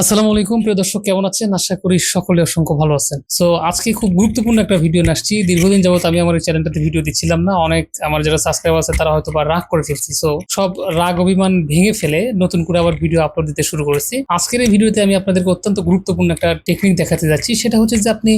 আসসালামু আলাইকুম, প্রিয় দর্শক, কেমন আছেন? আশা করি সকলে অসংখ্য ভালো আছেন। সো আজকে খুব গুরুত্বপূর্ণ একটা ভিডিও আসছি। দীর্ঘদিন যাবত আমি আমার এই চ্যানেলটাতে ভিডিও দিচ্ছিলাম না। অনেক আমার যারা সাবস্ক্রাইবার আছে, তারা হয়তো বা রাগ করে ফেলছি। সো সব রাগ, অভিমান ভেঙে ফেলে নতুন করে আবার ভিডিও আপলোড দিতে শুরু করেছি। আজকের এই ভিডিওতে আমি আপনাদেরকে অত্যন্ত গুরুত্বপূর্ণ একটা টেকনিক দেখাতে যাচ্ছি। সেটা হচ্ছে যে আপনি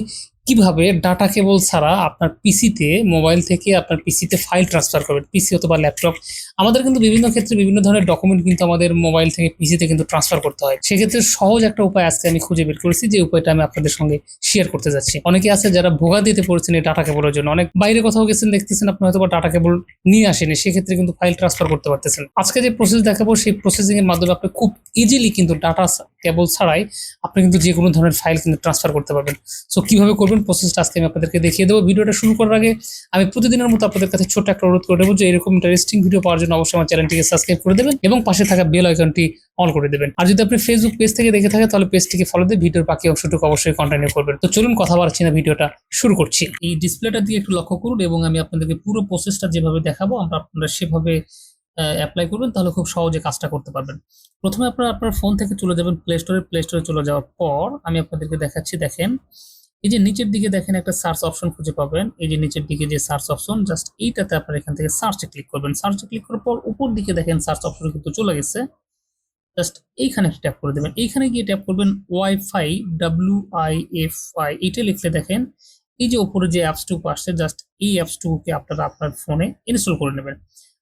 কীভাবে ডাটা কেবল ছাড়া আপনার পিসিতে মোবাইল থেকে আপনার পিসিতে ফাইল ট্রান্সফার করবেন? পিসি অথবা ল্যাপটপ আমাদের কিন্তু বিভিন্ন ক্ষেত্রে বিভিন্ন ধরনের ডকুমেন্ট কিন্তু আমাদের মোবাইল থেকে পিসিতে কিন্তু ট্রান্সফার করতে হয়। সেক্ষেত্রে সহজ একটা উপায় আজকে আমি খুঁজে বের করেছি, যে উপায়টা আমি আপনাদের সঙ্গে শেয়ার করতে যাচ্ছি। অনেকে আছে যারা ভোগা দিতে পড়েছেন এই ডাটা কেবলের জন্য। অনেক বাইরে কোথাও গেছেন, দেখতেছেন আপনি হয়তো ডাটা কেবল নিয়ে আসেনি সেক্ষেত্রে কিন্তু ফাইল ট্রান্সফার করতে পারতেছেন। আজকে যে প্রসেস দেখাবো, সেই প্রসেসিং এর মাধ্যমে আপনি খুব ইজিলি কিন্তু ডাটা কেবল ছাড়াই আপনি কিন্তু যে কোনো ধরনের ফাইল কিন্তু ট্রান্সফার করতে পারবেন। সো কীভাবে করবেন? প্রসেসটা আজকে আমি আপনাদেরকে দেখিয়ে দেবো। ভিডিওটা শুরু করার আগে আমি প্রতিদিনের মতো আপনাদের কাছে ছোট্ট একটা অনুরোধ করে দেবো যে এরকম ইন্টারেস্টিং ভিডিও পাওয়ার জন্য অবশ্যই আমার চ্যানেলটিকে সাবস্ক্রাইব করে দেবেন এবং পাশে থাকা বেল আইকনটি অন করে দেবেন। আর যদি আপনি ফেসবুক পেজ থেকে দেখে থাকেন, তাহলে পেজটিকে ফলো দিয়ে ভিডিওর বাকি অংশটুকু অবশ্যই কন্টিনিউ করবেন। তো চলুন কথা বাড়ছি না, ভিডিওটা শুরু করছি। এই ডিসপ্লেটা দিয়ে একটু লক্ষ্য করুন এবং আমি আপনাদেরকে পুরো প্রসেসটা যেভাবে দেখাবো, আমরা আপনারা সেভাবে অ্যাপ্লাই করবেন, তাহলে খুব সহজে কাজটা করতে পারবেন। প্রথমে আপনারা আপনার ফোন থেকে চলে যাবেন প্লে স্টোরে প্লে স্টোরে চলে যাওয়ার পর আমি আপনাদেরকে দেখাচ্ছি, দেখেন। এই যে নিচের দিকে দেখেন একটা সার্চ অপশন খুঁজে পাবেন। এই যে নিচের দিকে যে সার্চ অপশন জাস্ট এইটাতে আপনারা এখান থেকে সার্চে ক্লিক করবেন। সার্চে ক্লিক করার পর উপর দিকে দেখেন সার্চ অপশন কিন্তু চলে গেছে। জাস্ট এইখানে ট্যাপ করে দেবেন। এইখানে গিয়ে ট্যাপ করবেন WiFi, W I F I. এইটা লিখলে দেখেন, এই যে উপরে যে অ্যাপসটুকু আসছে জাস্ট এই অ্যাপসটুকুকে আপনারা আপনার ফোনে ইনস্টল করে নেবেন।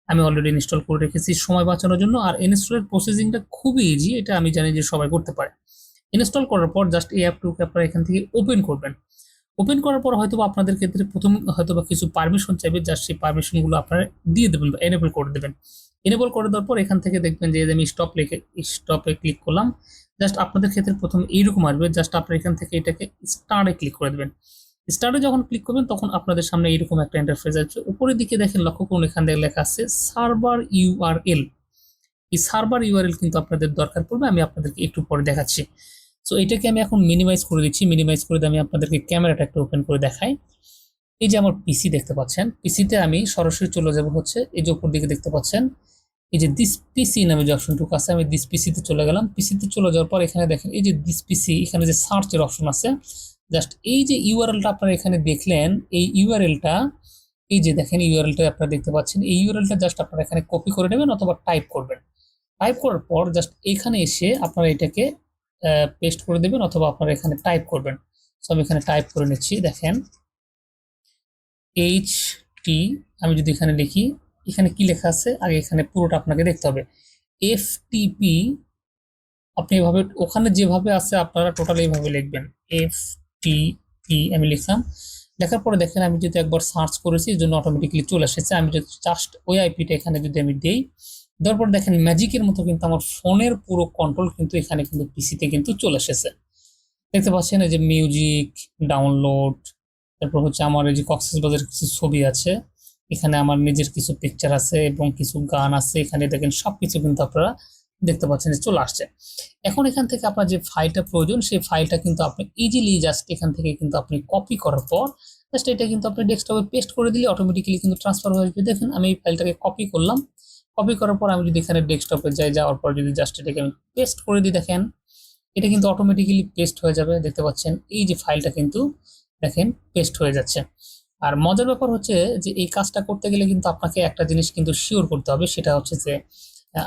আমি অলরেডি ইনস্টল করে রেখেছি সময় বাঁচানোর জন্য। আর ইনস্টলের প্রসেসিংটা খুবই ইজি এটা আমি জানি যে সবাই করতে পারে। ইনস্টল করার পর জাস্ট এই অ্যাপটুকে আপনারা এখান থেকে ওপেন করবেন। ওপেন করার পর হয়তো আপনাদের ক্ষেত্রে প্রথম হয়তো বা কিছু পারমিশন চাইবে জাস্ট সেই পারমিশনগুলো আপনারা দিয়ে দেবেন বা এনেবল করে দেবেন। এনেবল করে দেওয়ার পর এখান থেকে দেখবেন যে আমি স্টপ লিখে স্টপে ক্লিক করলাম। জাস্ট আপনাদের ক্ষেত্রে প্রথম এইরকম আসবে জাস্ট আপনারা এখান থেকে এটাকে স্টারে ক্লিক করে দেবেন। স্টারে যখন ক্লিক করবেন, তখন আপনাদের সামনে এইরকম একটা ইন্টারফেস আছে। উপরের দিকে দেখেন লক্ষ্য করুন, এখান থেকে লেখা আছে সার্ভার ইউআরএল এই সার্ভার ইউআরএল কিন্তু আপনাদের দরকার পড়বে, আমি আপনাদেরকে একটু পরে দেখাচ্ছি। সো এটাকে আমি এখন মিনিমাইজ করে দিচ্ছি। মিনিমাইজ করে আমি আপনাদেরকে ক্যামেরাটা একটু ওপেন করে দেখাই। এই যে আমার পিসি দেখতে পাচ্ছেন পিসিতে আমি সরাসরি চলে যাব হচ্ছে এই যে উপর দিকে দেখতে পাচ্ছেন। এই যে দিস পিসি নামে যে অপশনটুকু আছে, আমি দিস পিসিতে চলে গেলাম। পিসিতে চলে যাওয়ার পর এখানে দেখেন, এই যে দিস পিসি এখানে যে সার্চের অপশন আছে। জাস্ট এই যে ইউআরএলটা আপনারা এখানে দেখলেন, এই ইউআরএলটা এই যে দেখেন ইউআরএলটা আপনারা দেখতে পাচ্ছেন। এই ইউআরএলটা জাস্ট আপনারা এখানে কপি করে নেবেন অথবা টাইপ করবেন। টাইপ করার পর জাস্ট এখানে এসে আপনারা এটাকে পেস্ট করে দেবেন অথবা আপনারা এখানে টাইপ করবেন। সো আমি এখানে টাইপ করে নিচ্ছি, দেখেন। এইচ টি আমি যদি এখানে লিখি, এখানে কি লেখা আছে? আগে এখানে পুরোটা আপনাকে দেখতে হবে। এফ টিপি আপনি এভাবে, ওখানে যেভাবে আছে আপনারা টোটাল এইভাবে লিখবেন। এফ টি পি আমি লিখলাম। লেখার পরে দেখেন, আমি যদি একবার সার্চ করেছি, এই জন্য অটোমেটিকলি চলে এসেছে। আমি যদি জাস্ট ওই আইপিটা এখানে যদি আমি দেই দেওয়ার পর দেখেন ম্যাজিকের মতো কিন্তু আমার ফোনের পুরো কন্ট্রোল কিন্তু এখানে কিন্তু পিসিতে কিন্তু চলে এসেছে। দেখতে পাচ্ছেন এই যে মিউজিক ডাউনলোড তারপর হচ্ছে আমার এই যে কক্সেস বাজারের কিছু ছবি আছে। এখানে আমার নিজের কিছু পিকচার আছে এবং কিছু গান আছে। এখানে দেখেন সব কিছু কিন্তু আপনারা দেখতে পাচ্ছেন যে চলে আসছে। এখন এখান থেকে আপনার যে ফাইলটা প্রয়োজন, সেই ফাইলটা কিন্তু আপনি ইজিলি জাস্ট এখান থেকে কিন্তু আপনি কপি করার পর জাস্ট এটা কিন্তু আপনি ডেস্কটপে পেস্ট করে দিলে অটোমেটিক্যালি কিন্তু ট্রান্সফার হয়ে যাবে। দেখেন, আমি এই ফাইলটাকে কপি করলাম। কপি করার পর আমি যদি এখানে ডেস্কটপে যাই, যাওয়ার পর যদি জাস্ট এটাকে আমি পেস্ট করে দিই, দেখেন, এটা কিন্তু অটোমেটিক্যালি পেস্ট হয়ে যাবে, দেখতে পাচ্ছেন? এই যে ফাইলটা কিন্তু, দেখেন পেস্ট হয়ে যাচ্ছে। আর মজার ব্যাপার হচ্ছে যে এই কাজটা করতে গেলে কিন্তু আপনাকে একটা জিনিস কিন্তু শিওর করতে হবে, সেটা হচ্ছে যে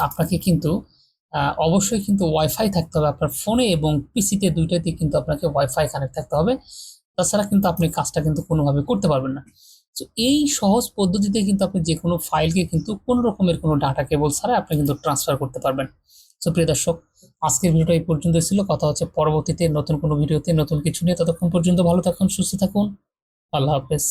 আপনাকে কিন্তু অবশ্যই কিন্তু ওয়াইফাই থাকতে হবে আপনার ফোনে এবং পিসিতে দুইটাতেই কিন্তু আপনাকে ওয়াইফাই কানেক্ট থাকতে হবে। তাছাড়া কিন্তু আপনি কাজটা কিন্তু কোনোভাবে করতে পারবেন না। তো এই সহজ পদ্ধতিতে কিন্তু আপনি যে কোনো ফাইলকে কিন্তু কোনো রকমের কোনো ডাটা কেবল ছাড়া আপনি কিন্তু ট্রান্সফার করতে পারবেন। তো প্রিয় দর্শক, আজকের ভিডিওটা এই পর্যন্ত ছিল। কথা হচ্ছে পরবর্তীতে নতুন কোনো ভিডিওতে নতুন কিছু নিয়ে। ততক্ষণ পর্যন্ত ভালো থাকুন, সুস্থ থাকুন। আল্লাহ হাফেজ।